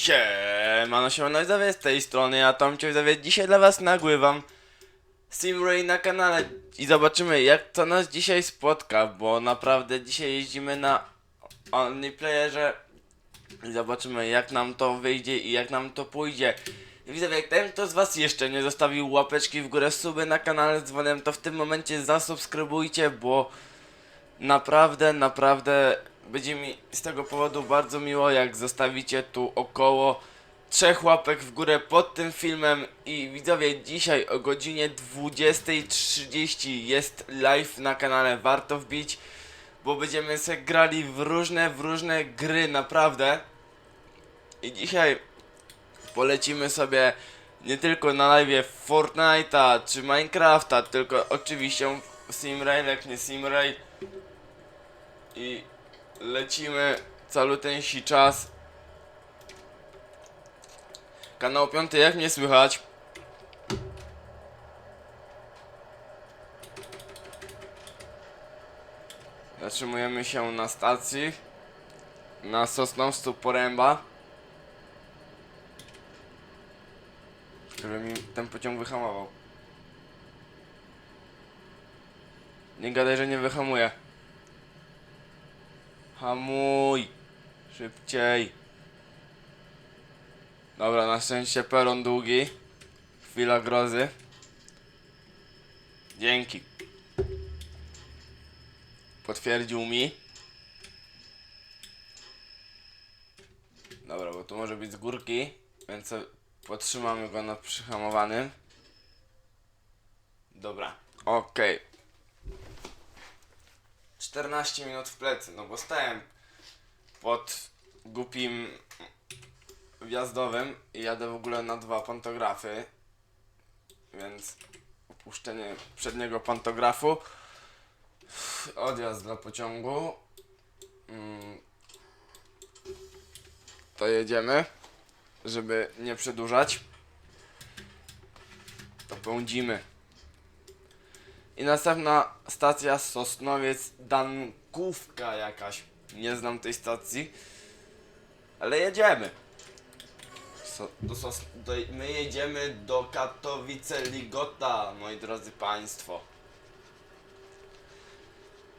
Siemano, siemano, widzowie, z tej strony ja Tomcio, widzowie, dzisiaj dla was nagrywam SimRay na kanale i zobaczymy jak to nas dzisiaj spotka, bo naprawdę dzisiaj jeździmy na OnlyPlayerze i zobaczymy jak nam to wyjdzie i jak nam to pójdzie. Widzowie, jak ten kto z was jeszcze nie zostawił łapeczki w górę, suby na kanale z dzwonem, to w tym momencie zasubskrybujcie, bo naprawdę, naprawdę będzie mi z tego powodu bardzo miło, jak zostawicie tu około trzech łapek w górę pod tym filmem i widzowie, dzisiaj o godzinie 20.30 jest live na kanale, warto wbić, bo będziemy sobie grali w różne, w różne gry, naprawdę. I dzisiaj polecimy sobie nie tylko na live Fortnite'a czy Minecrafta, tylko oczywiście Simrail, jak nie Simrail. I lecimy caluteńsi czas. Kanał piąty, jak mnie słychać? Zatrzymujemy się na stacji. Na Sosnowcu Poręba. Żeby mi ten pociąg wyhamował. Nie gadaj, że nie wyhamuje. Hamuj! Szybciej! Dobra, na szczęście peron długi. Chwila grozy. Dzięki. Potwierdził mi. Dobra, bo tu może być z górki, więc sobie podtrzymamy go na przyhamowanym. Dobra, okej. 14 minut w plecy, no bo stałem pod głupim wjazdowym i jadę w ogóle na dwa pantografy, więc opuszczenie przedniego pantografu, odjazd dla pociągu, Mm. to jedziemy, żeby nie przedłużać, to pędzimy. I następna stacja Sosnowiec Dankówka jakaś. Nie znam tej stacji. Ale jedziemy. So, do Sos, do, my jedziemy do Katowice Ligota, moi drodzy państwo.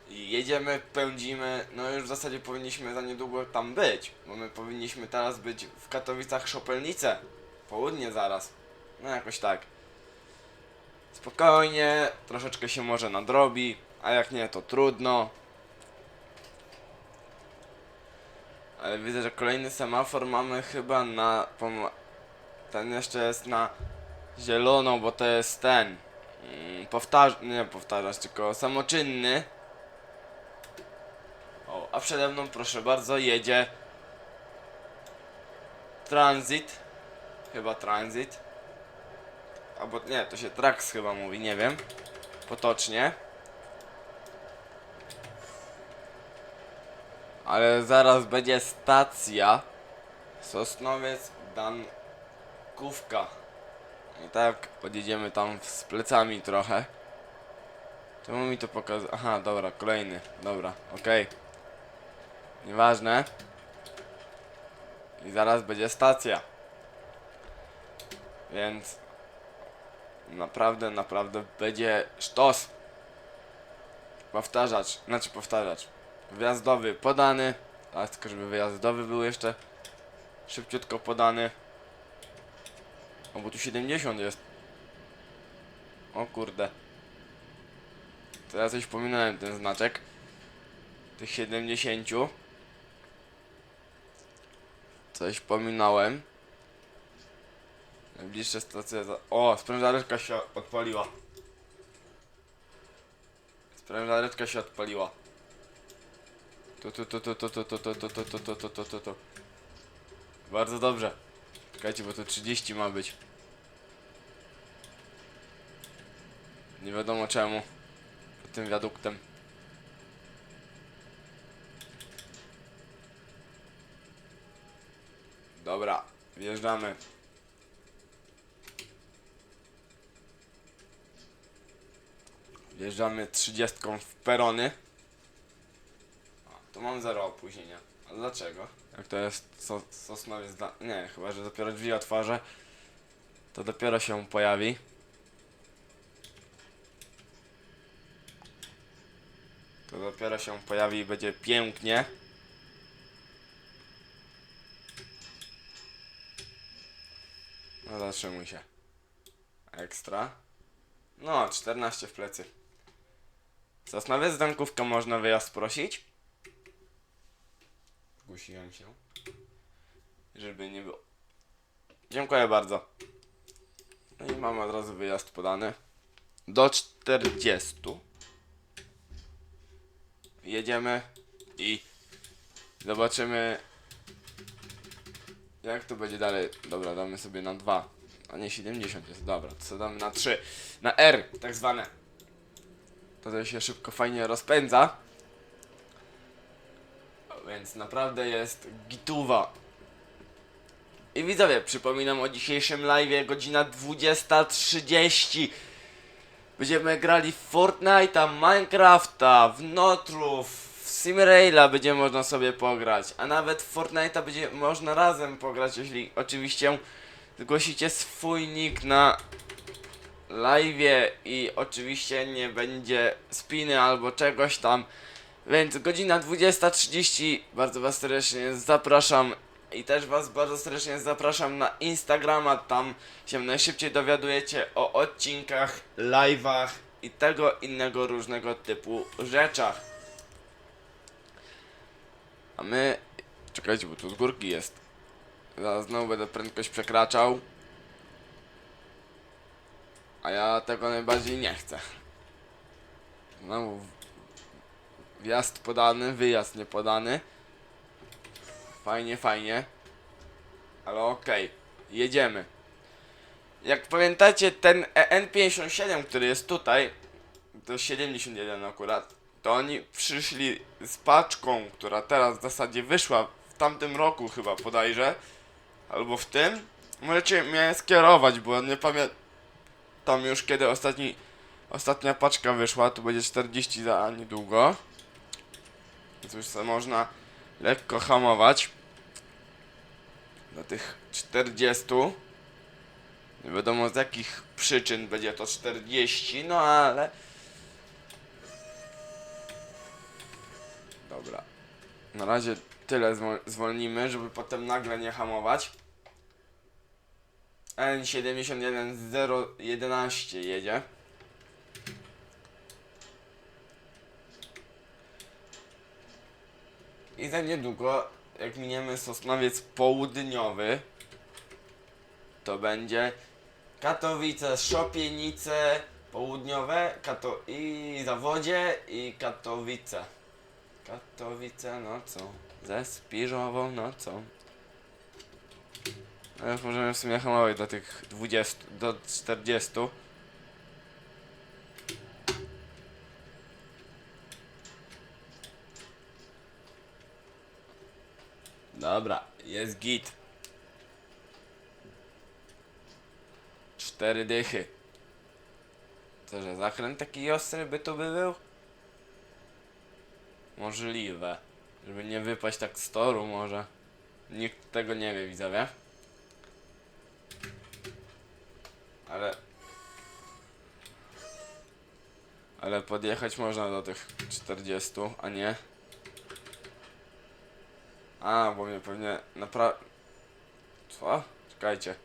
Jedziemy, pędzimy. No już w zasadzie powinniśmy za niedługo tam być. Bo my powinniśmy teraz być w Katowicach Szopelnice. Południe zaraz. No jakoś tak. Spokojnie, troszeczkę się może nadrobi, a jak nie, to trudno. Ale widzę, że kolejny semafor mamy chyba na. Ten jeszcze jest na zieloną, bo to jest ten. Mm, powtarz... Nie powtarzać, tylko samoczynny. O, a przede mną, proszę bardzo, jedzie. Transit. Chyba transit. Albo nie, to się Trax chyba mówi, nie wiem. Potocznie. Ale zaraz będzie stacja Sosnowiec Dankówka. I tak odjedziemy tam z plecami trochę. Czemu mi to pokazuje? Aha, dobra, kolejny. Dobra, okej. Nieważne. I zaraz będzie stacja. Więc naprawdę, naprawdę będzie sztos. Powtarzacz, znaczy powtarzacz. Wjazdowy podany. A tylko żeby wyjazdowy był jeszcze szybciutko podany. O, bo tu 70 jest. O kurde. Ja coś pominąłem ten znaczek. Tych 70. Coś pominąłem. Najbliższa stacja za... O, sprężareczka się odpaliła. Sprężareczka się odpaliła. Tu, tu, tu, tu, tu, tu, tu, tu, tu, tu, tu, tu, tu, tu, tu, tu. Bardzo dobrze. Czekajcie, bo to 30 ma być. Nie wiadomo czemu. Pod tym wiaduktem. Dobra, wjeżdżamy. Wjeżdżamy 30 w perony. O, to mam zero opóźnienia. A dlaczego? Jak to jest so, sosnowiec dla... Nie, chyba, że dopiero drzwi otworzę, to dopiero się pojawi. To dopiero się pojawi i będzie pięknie. No zatrzymuj się. Ekstra. No, 14 w plecy. Sosnowiec Dankówka można wyjazd prosić? Zgłosiłem się. Żeby nie było. Dziękuję bardzo. No i mamy od razu wyjazd podany. Do 40. Jedziemy i zobaczymy jak to będzie dalej. Dobra, damy sobie na 2. A nie 70 jest, dobra, to co damy na 3. Na R, tak zwane. To to się szybko, fajnie rozpędza. Więc naprawdę jest gituwa. I widzowie, przypominam o dzisiejszym live, godzina 20.30. Będziemy grali w Fortnite'a, Minecrafta, w Notru, w Simraila będzie można sobie pograć. A nawet w Fortnite'a będzie można razem pograć, jeśli oczywiście zgłosicie swój nick na live i oczywiście nie będzie spiny albo czegoś tam. Więc godzina 20.30, bardzo Was serdecznie zapraszam i też Was bardzo serdecznie zapraszam na Instagrama, tam się najszybciej dowiadujecie o odcinkach, live'ach i tego innego różnego typu rzeczach. A my... Czekajcie, bo tu z górki jest. Zaraz znowu będę prędkość przekraczał. A ja tego najbardziej nie chcę. Znowu Wjazd podany, wyjazd nie podany. Fajnie, fajnie. Ale okej, jedziemy. Jak pamiętacie, ten E N57, który jest tutaj, to 71 akurat, to oni przyszli z paczką, która teraz w zasadzie wyszła w tamtym roku chyba bodajże, albo w tym. Możecie mnie skierować, bo nie pamiętam już kiedy ostatni, ostatnia paczka wyszła, tu będzie 40 za niedługo. Więc już sobie można lekko hamować. Do tych 40. Nie wiadomo z jakich przyczyn będzie to 40, no ale... Dobra. Na razie tyle zwol- zwolnimy, żeby potem nagle nie hamować. N71011 jedzie. I za niedługo, jak miniemy Sosnowiec Południowy, to będzie Katowice, Szopienice Południowe Kato i Zawodzie i Katowice. Katowice nocą, ze Spiżową nocą. Ale możemy w sumie hamować do tych 20, do 40. Dobra, jest git. Cztery dychy. To, że zakręt taki ostry by tu by był? Możliwe. Żeby nie wypaść tak z toru może. Nikt tego nie wie, widzowie. Ale podjechać można do tych 40, a nie? A, bo mnie pewnie napra... Co? Czekajcie.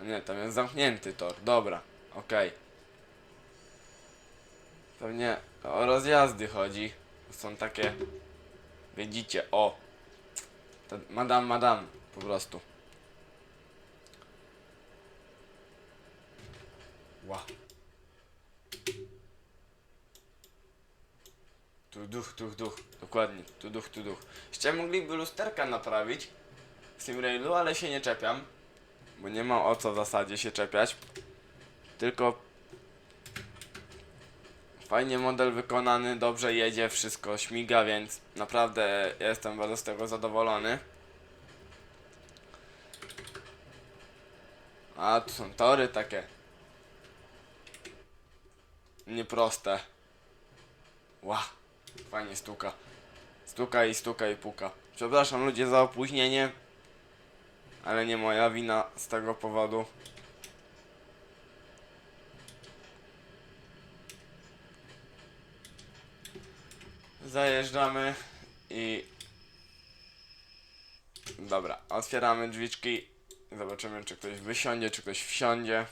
A nie, tam jest zamknięty tor. Dobra, okej. Pewnie o rozjazdy chodzi. Są takie... Widzicie, o. Madam, madam, po prostu. Ła. Tu duch, duch, duch. Dokładnie. Tu duch, tu duch. Jeszcze mogliby lusterka naprawić w Simrailu, ale się nie czepiam. Bo nie ma o co w zasadzie się czepiać. Tylko fajnie model wykonany, dobrze jedzie, wszystko śmiga, więc naprawdę jestem bardzo z tego zadowolony. A tu są tory takie nieproste. Ła, fajnie stuka. Stuka i stuka i puka. Przepraszam ludzie za opóźnienie, ale nie moja wina z tego powodu. Zajeżdżamy i... Dobra, otwieramy drzwiczki. Zobaczymy, czy ktoś wysiądzie, czy ktoś wsiądzie.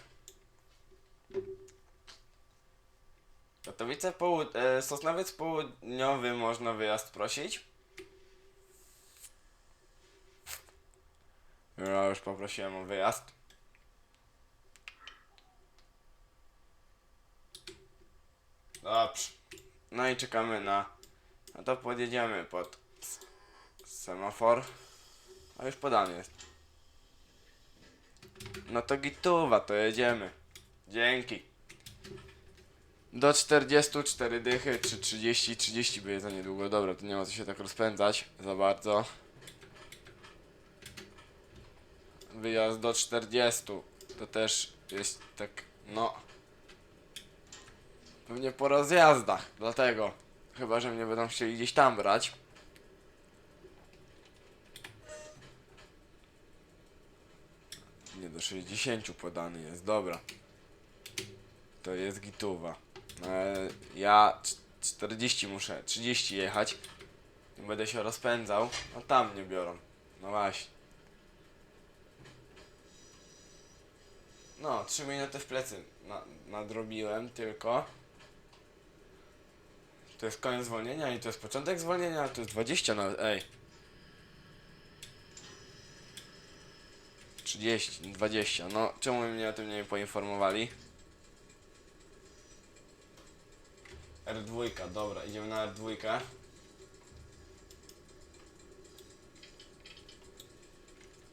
Katowice połud... E, Sosnowiec Południowy można wyjazd prosić. Ja już poprosiłem o wyjazd. Dobrze. No i czekamy na... No to podjedziemy pod semafor. A już podany jest. No to gituwa, to jedziemy. Dzięki. Do 44 dychy, czy 30, 30 będzie za niedługo. Dobra, to nie ma co się tak rozpędzać za bardzo. Wyjazd do 40. To też jest tak, no. Pewnie po rozjazdach, dlatego. Chyba, że mnie będą chcieli gdzieś tam brać. Nie do 60 podany jest, dobra. To jest gituwa. E, ja cz- 40 muszę, 30 jechać. Będę się rozpędzał. No tam nie biorą. No właśnie. No, 3 minuty w plecy na, nadrobiłem tylko. To jest koniec zwolnienia i to jest początek zwolnienia, to jest 20 na. Ej. 30, 20. No, czemu mnie o tym nie poinformowali? R2, dobra, idziemy na R2.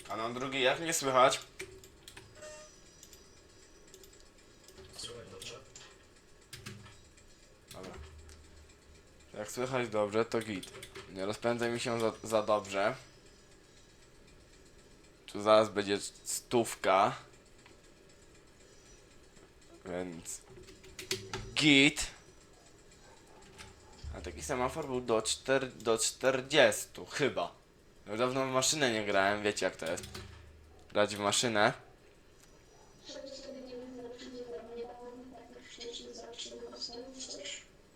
Kanał drugi, jak mnie słychać? Dobra. Jak słychać dobrze, to git. Nie rozpędzaj mi się za, za dobrze. Tu zaraz będzie stówka. Więc... Git. Taki semafor był do, 4, do 40 chyba. Dawno w maszynę nie grałem, wiecie jak to jest. Grać w maszynę.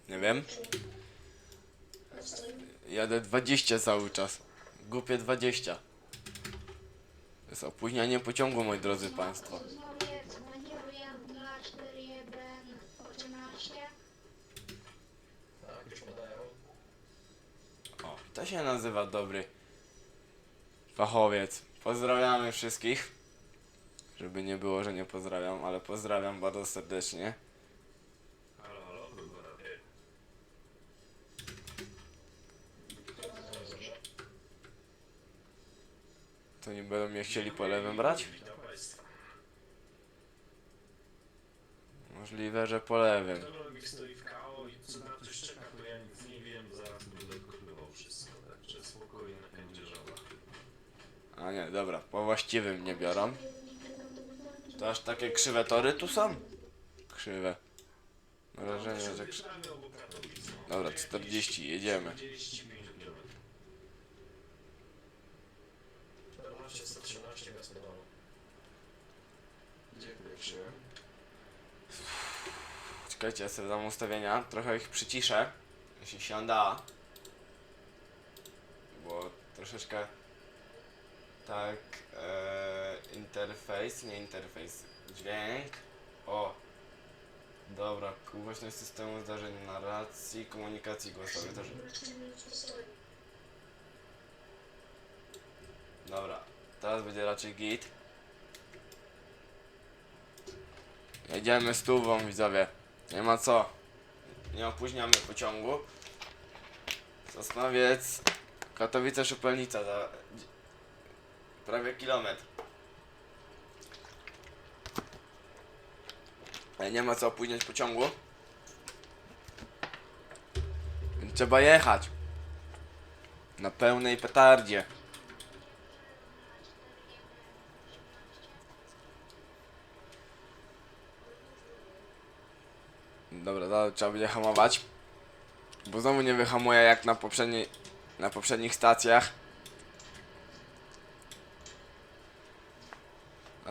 Nie wiem. Jadę 20 cały czas. Głupie 20. To jest opóźnianie pociągu, moi drodzy państwo. To się nazywa dobry fachowiec. Pozdrawiamy wszystkich. Żeby nie było, że nie pozdrawiam, ale pozdrawiam bardzo serdecznie. Halo, halo. To nie będą mnie chcieli po lewym brać? Witam Państwa. Możliwe, że po lewym. Technologik stoi w KO i co na coś czeka, to ja nic nie wiem, zaraz będę kontynuował wszystko, także spokojnie będzie żaba. A nie, dobra, po właściwym nie biorą. To aż takie krzywe tory tu są? Krzywe. Mam wrażenie, że krzywe. Dobra, Jakieś 40, jedziemy. 45 km. 14, 113 gaz pedału. Dziękuję, przyjąłem. Czekajcie, ja sobie dam ustawienia, trochę ich przyciszę, jeśli się da. Bo troszeczkę tak e, interfejs, nie interfejs, dźwięk. O! Dobra, uważność systemu zdarzeń narracji, komunikacji głosowej. Dobra, teraz będzie raczej git. Jedziemy z tubą, widzowie. Nie ma co. Nie opóźniamy pociągu. Sosnowiec, Katowice, dzi- prawie kilometr. Nie ma co opóźniać pociągu. Trzeba jechać. Na pełnej petardzie. Dobra, dalej trzeba będzie hamować. Bo znowu nie wyhamuje jak na na poprzednich stacjach.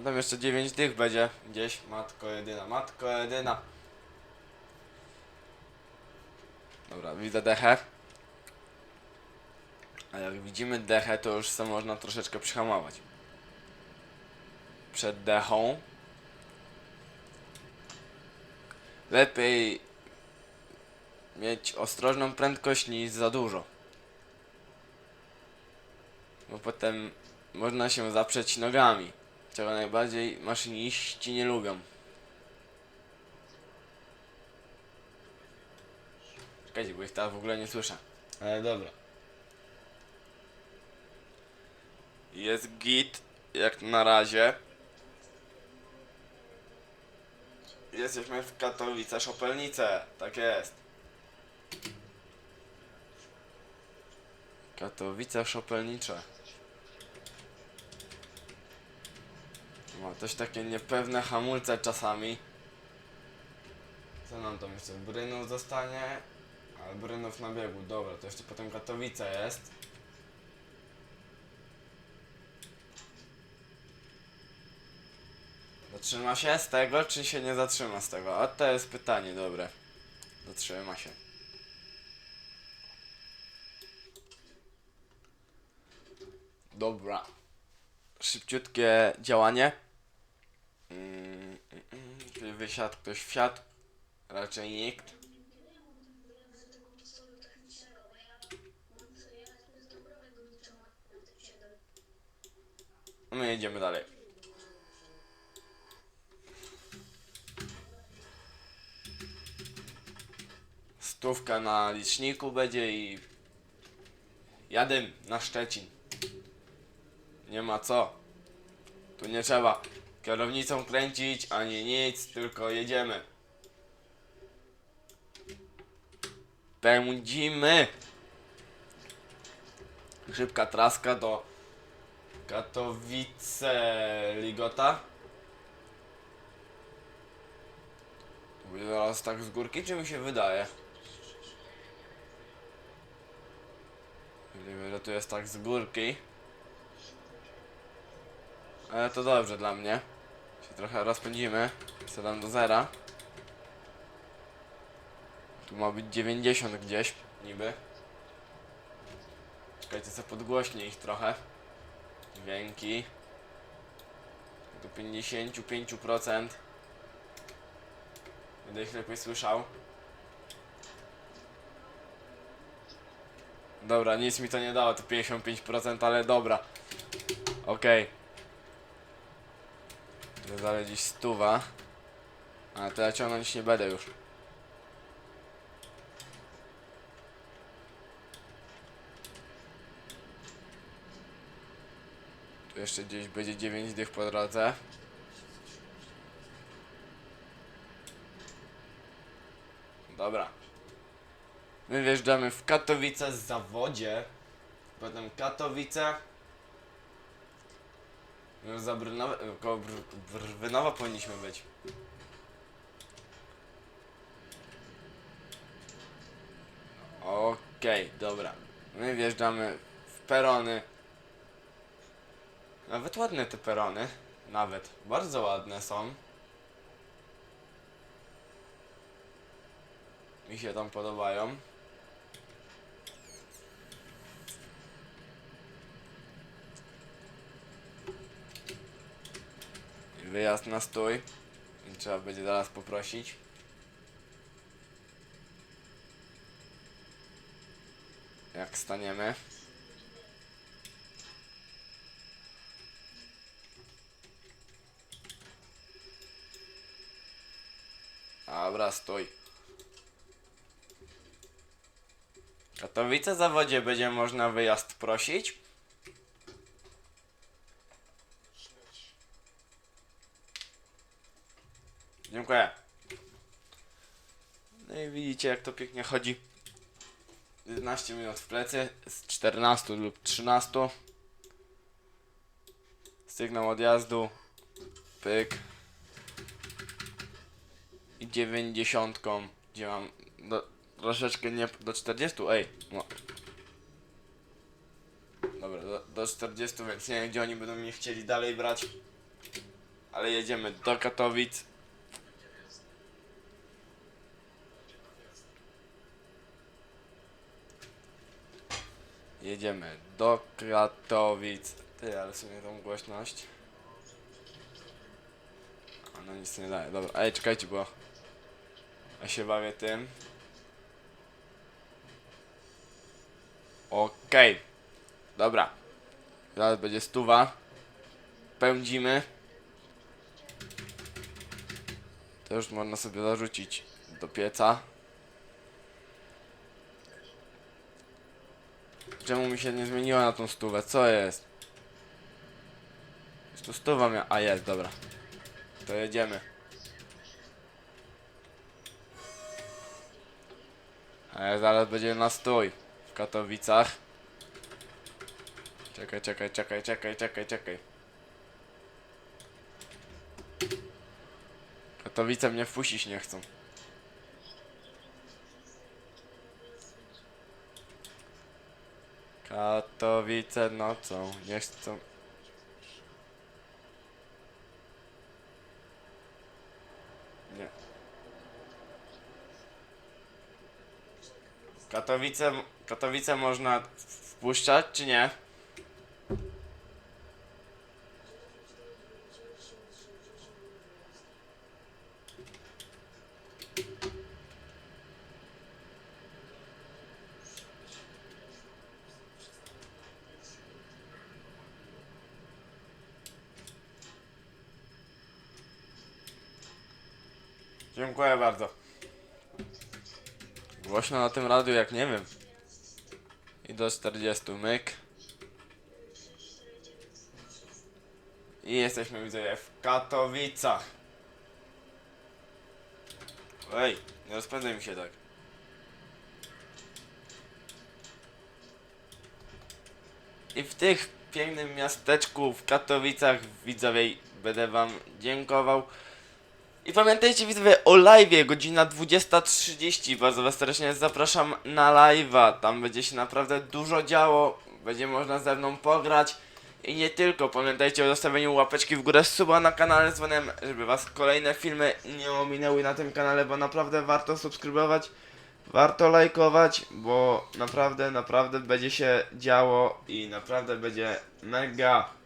A tam jeszcze 9 tych będzie gdzieś. Matko jedyna, matko jedyna. Dobra, widzę dechę. A jak widzimy dechę, to już sobie można troszeczkę przyhamować. Przed dechą. Lepiej mieć ostrożną prędkość niż za dużo. Bo potem można się zaprzeć nogami, czego najbardziej maszyniści nie lubią. Czekajcie, bo ich teraz w ogóle nie słyszę. Ale dobra. Jest git, jak na razie. Jesteśmy w Katowice, Szopelnice. Tak jest. Katowice Szopelnicze. Ma też takie niepewne hamulce czasami. Co nam tam jeszcze? Brynów zostanie? Ale Brynów na biegu, dobra, to jeszcze potem Katowice jest. Zatrzyma się z tego, czy się nie zatrzyma z tego? A to jest pytanie, dobre. Zatrzyma się. Dobra. Szybciutkie działanie. Mm, mm, mm. Czy wysiadł ktoś wsiadł? Raczej nikt. My jedziemy dalej. Stówka na liczniku będzie i jadę na Szczecin. Nie ma co. Tu nie trzeba kierownicą kręcić ani nic, tylko jedziemy. Pędzimy. Szybka traska do Katowice Ligota. Mówię tak z górki, czy mi się wydaje? Widzimy, że tu jest tak z górki. Ale to dobrze dla mnie. Się trochę rozpędzimy. Wsadam do zera. Tu ma być 90 gdzieś, niby. Czekajcie, co podgłośnie ich trochę. Dźwięki. Do 55%. Będę ich lepiej słyszał. Dobra, nic mi to nie dało, to 55%, ale dobra. Okej. Okay. Gdzieś stuwa. Ale to ja ciągnąć nie będę już. Tu jeszcze gdzieś będzie 9 dych po drodze. Dobra. My wjeżdżamy w Katowice z zawodzie. Potem Katowice. Za Brnowa, koło Br powinniśmy być. Okej, dobra. My wjeżdżamy w perony. Nawet ładne te perony. Nawet. Bardzo ładne są. Mi się tam podobają. Wyjazd na stój. I trzeba będzie zaraz poprosić. Jak staniemy. Dobra, stój. Katowice zawodzie będzie można wyjazd prosić. Dziękuję. No i widzicie jak to pięknie chodzi. 11 minut w plecy z 14 lub 13. Sygnał odjazdu. Pyk. I 90, gdzie mam do, troszeczkę nie do 40. Ej, no. do 40, więc nie wiem gdzie oni będą mnie chcieli dalej brać. Ale jedziemy do Katowic. Jedziemy do Katowic. Ty, ale sobie tą głośność. A no nic nie daje. Dobra, ej, czekajcie, bo ja się bawię tym. Okej. Dobra. Zaraz będzie stuwa. Pędzimy. To już można sobie zarzucić do pieca. Czemu mi się nie zmieniła na tą stówę? Co jest? Jest tu stuwa mia... A jest, dobra. To jedziemy. A zaraz będzie na stój w Katowicach. Czekaj, czekaj, czekaj, czekaj, czekaj, czekaj. Katowice mnie wpuścić nie chcą. Katowice nocą nie chcą. Nie. Katowice, Katowice można wpuszczać czy nie? Dziękuję bardzo. Głośno na tym radiu jak nie wiem. I do 40 myk. I jesteśmy widzę w Katowicach. Ej, nie rozpędzaj mi się tak. I w tych pięknym miasteczku w Katowicach widzowie będę wam dziękował. I pamiętajcie widzowie o live, godzina 20.30, bardzo was serdecznie zapraszam na live'a, tam będzie się naprawdę dużo działo, będzie można ze mną pograć. I nie tylko, pamiętajcie o zostawieniu łapeczki w górę, suba na kanale dzwonem, żeby was kolejne filmy nie ominęły na tym kanale, bo naprawdę warto subskrybować, warto lajkować, bo naprawdę, naprawdę będzie się działo i naprawdę będzie mega.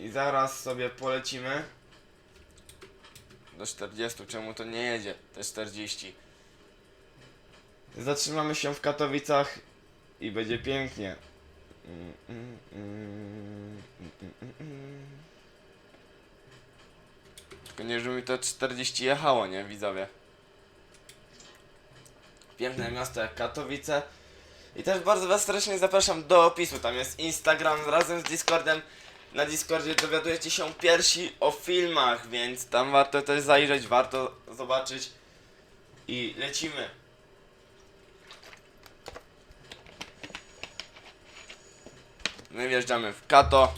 I zaraz sobie polecimy. Do 40, czemu to nie jedzie? Te 40. Zatrzymamy się w Katowicach i będzie pięknie. Tylko nie, żeby mi to 40 jechało, nie widzowie? Piękne miasto jak Katowice. I też bardzo Was serdecznie zapraszam do opisu. Tam jest Instagram razem z Discordem. Na Discordzie dowiadujecie się pierwsi o filmach, więc tam warto też zajrzeć, warto zobaczyć. I lecimy. My wjeżdżamy w Kato.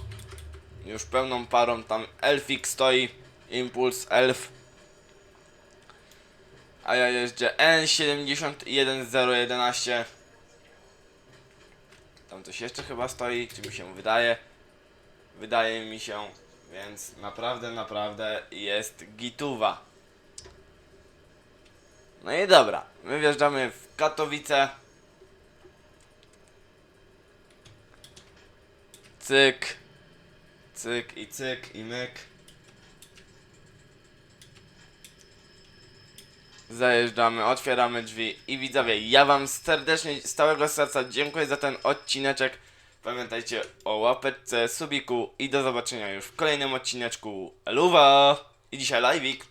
Już pełną parą tam Elfik stoi. Impuls Elf. A ja jeżdżę N71011. Tam coś jeszcze chyba stoi, czy mi się wydaje. Wydaje mi się, więc naprawdę, naprawdę jest gituwa. No i dobra, my wjeżdżamy w Katowice. Cyk, cyk i cyk i myk. Zajeżdżamy, otwieramy drzwi i widzowie, ja wam serdecznie z całego serca dziękuję za ten odcineczek. Pamiętajcie o łapeczce, subiku i do zobaczenia już w kolejnym odcineczku. Luwa! I dzisiaj live'ik.